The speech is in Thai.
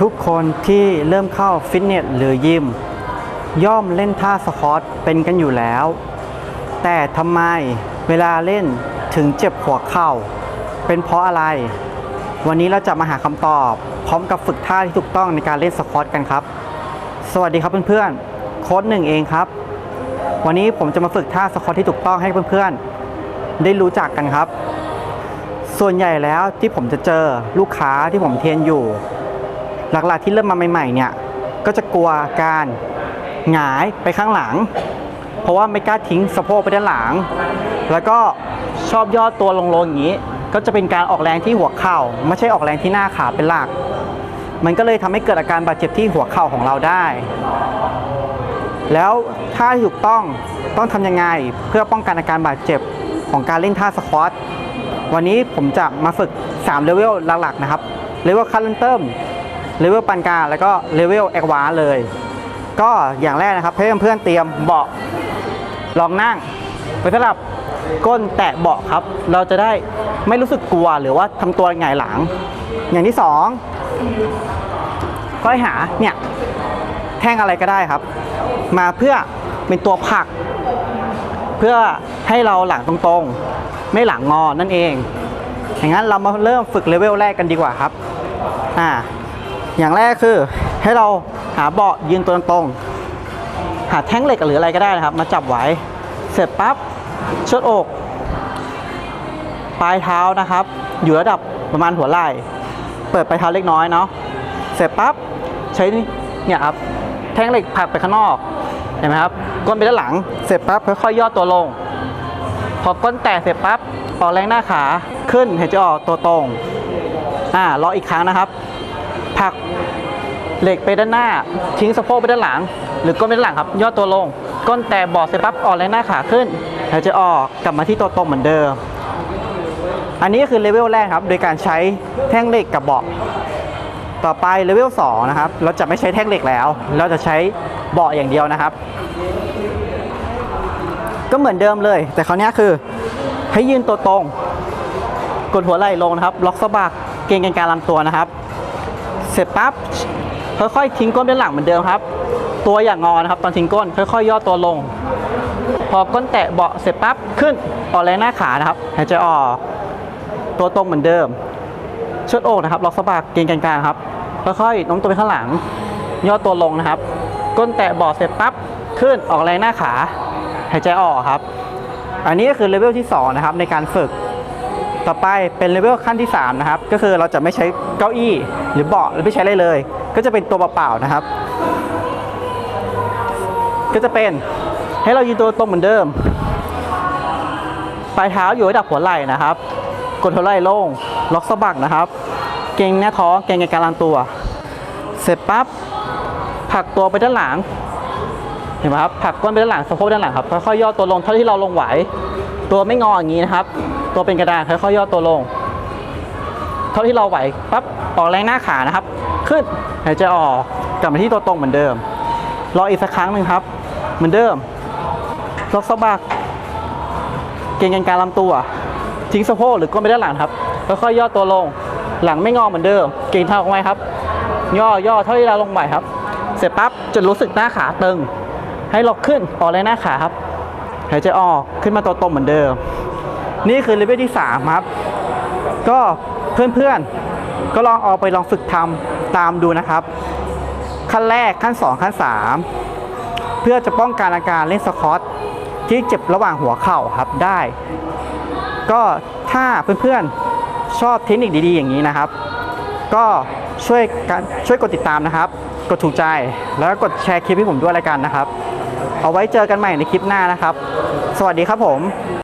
ทุกคนที่เริ่มเข้าฟิตเนสหรือยิม ย่อมเล่นท่าสควอตเป็นกันอยู่แล้ว แต่ทำไมเวลาเล่นถึงเจ็บหัวเข่า เป็นเพราะอะไร วันนี้เราจะมาหาคำตอบ พร้อมกับฝึกท่าที่ถูกต้องในการเล่นสควอตกันครับ สวัสดีครับเพื่อนๆโค้ดหนึ่งเองครับ วันนี้ผมจะมาฝึกท่าสควอตที่ถูกต้องให้เพื่อนๆ ได้รู้จักกันครับ ส่วนใหญ่แล้วที่ผมจะเจอลูกค้าที่ผมเทรนอยู่ หลักๆที่เริ่มมาใหม่ๆเนี่ยก็จะกลัวการหงายไปข้างหลัง เพราะว่าไม่กล้าทิ้งสะโพกไปด้านหลัง แล้วก็ชอบย่อตัวลงๆอย่างนี้ ก็จะเป็นการออกแรงที่หัวเข่า ไม่ใช่ออกแรงที่หน้าขาเป็นหลัก มันก็เลยทำให้เกิดอาการบาดเจ็บที่หัวเข่าของเราได้ แล้วท่าที่ถูกต้องต้องทำยังไงเพื่อป้องกันอาการบาดเจ็บของการเล่นท่าสควอตวันนี้ผมจะมาฝึก3เลเวลหลักๆนะครับเลเวลขั้นเริ่ม เลเวลปานกลางแล้วก็เลเวลแอดวานเลย ก็อย่างแรกนะครับให้เพื่อนๆเตรียมเบาะลองนั่งไปสลับก้นแตะเบาะครับ เราจะได้ไม่รู้สึกกลัวหรือว่าทำตัวหงายหลัง อย่างที่สองก็ให้หาเนี่ยแท่งอะไรก็ได้ครับ มาเพื่อเป็นตัวผัก เพื่อให้เราหลังตรงๆ ไม่หลังงอนั่นเองอย่างนั้นเรามาเริ่มฝึกเลเวลแรกกันดีกว่าครับ อ่า อย่างแรกคือให้เราหาเบาะยืนตัวตรงหาแท่งเหล็กหรืออะไรก็ได้นะครับ มาจับไว้เสร็จปั๊บเชิดอก ปลายเท้านะครับ อยู่ระดับประมาณหัวไหล่เปิดปลายเท้าเล็กน้อยเนาะเสร็จปั๊บใช้เนี่ยครับแท่งเหล็กผลักไปข้างนอกเห็นไหมครับก้นไปด้านหลังเสร็จปั๊บค่อยๆย่อตัวลง พอก้นแตะเสร็จปั๊บออกแรงหน้าขาขึ้นหายใจออกตัวตรงอ่ารออีกครั้งนะครับ ผักเหล็กไปด้านหน้า ทิ้งสะโพกไปด้านหลัง หรือก้นไปด้านหลังครับ ย่อตัวลง ก้นแตะบอกเสร็จปั๊บออกแรงหน้าขาขึ้นหายใจออกกลับมาที่ตัวตรงเหมือนเดิม อันนี้คือเลเวลแรกครับ โดยการใช้แท่งเหล็กกับเบาะต่อไปเลเวล2นะครับ เราจะไม่ใช้แท่งเหล็กแล้ว เราจะใช้เบาะอย่างเดียวนะครับ ก็เหมือนเดิมเลย แต่คราวนี้คือให้ยืนตัวตรง กดหัวไหล่ลงนะครับ ล็อกสะบักเกรงกันการลำตัวนะครับ เสร็จปั๊บค่อยๆทิ้งก้นด้านหลังเหมือนเดิมครับ ตัวอย่างงอนะครับ ตอนทิ้งก้นค่อยๆ ย่อตัวลง พอก้นแตะเบาะเสร็จปั๊บขึ้นออกแรงหน้าขานะครับหายใจออกตัวตรงเหมือนเดิมเชิดอกนะครับล็อกสะบักเกรงกลางๆครับค่อยๆน้มตัวไปข้างหลัง ย่อตัวลงนะครับ ก้นแตะเบาะเสร็จปั๊บขึ้นออกแรงหน้าขาหายใจออกครับ อันนี้ก็คือเลเวลที่2นะครับในการฝึก ต่อไปเป็นเลเวลขั้นที่ 3 นะครับ ก็คือเราจะไม่ใช้เก้าอี้หรือเบาะหรือไม่ใช้อะไรเลย ก็จะเป็นตัวเปล่าๆนะครับ ก็จะเป็นให้เรายืนตัวตรงเหมือนเดิม ปลายเท้าอยู่ระดับหัวไหล่นะครับ กดหัวไหล่ลง ล็อกสะบักนะครับ เกรงหน้าท้อง เกรงในกางลำตัว เสร็จปั๊บผลักตัวไปด้านหลัง เห็นไหมครับ ผลักก้นไปด้านหลัง สะโพกด้านหลังครับ ค่อยๆย่อตัวลงเท่าที่เราลงไหว ตัวไม่งออย่างนี้นะครับ ตัวเป็นกระดานค่อยๆย่อตัวลง เท่าที่เราไหวปั๊บออกแรงหน้าขานะครับ ขึ้นหายใจออกกลับมาที่ตัวตรงเหมือนเดิม รออีกสักครั้งหนึ่งครับ เหมือนเดิมล็อกสะบักเกรงกันการลำตัว ทิ้งสะโพกหรือก้นไปด้านหลังครับค่อยๆย่อตัวลง หลังไม่งอเหมือนเดิม เกรงเท้าออกไว้ครับ ย่อย่อเท่าที่เราลงไหวครับ เสร็จปั๊บจนรู้สึกหน้าขาตึง ให้เราขึ้นออกแรงหน้าขาครับหายใจออกขึ้นมาตัวตรงเหมือนเดิม นี่คือเลเวลที่ 3 ครับ ก็เพื่อนๆ ก็ลองเอาไปลองฝึกทำตามดูนะครับ ขั้นแรกขั้น 2 ขั้น 3 เพื่อจะป้องกันอาการเล่นสคอตที่เจ็บระหว่างหัวเข่าครับได้ ก็ถ้าเพื่อนๆ ชอบเทคนิคดีๆ อย่างนี้นะครับ ก็ช่วยกันช่วยกดติดตามนะครับ กดถูกใจแล้วก็กดแชร์คลิปให้ผมด้วยแล้วกันนะครับ เอาไว้เจอกันใหม่ในคลิปหน้านะครับ สวัสดีครับผม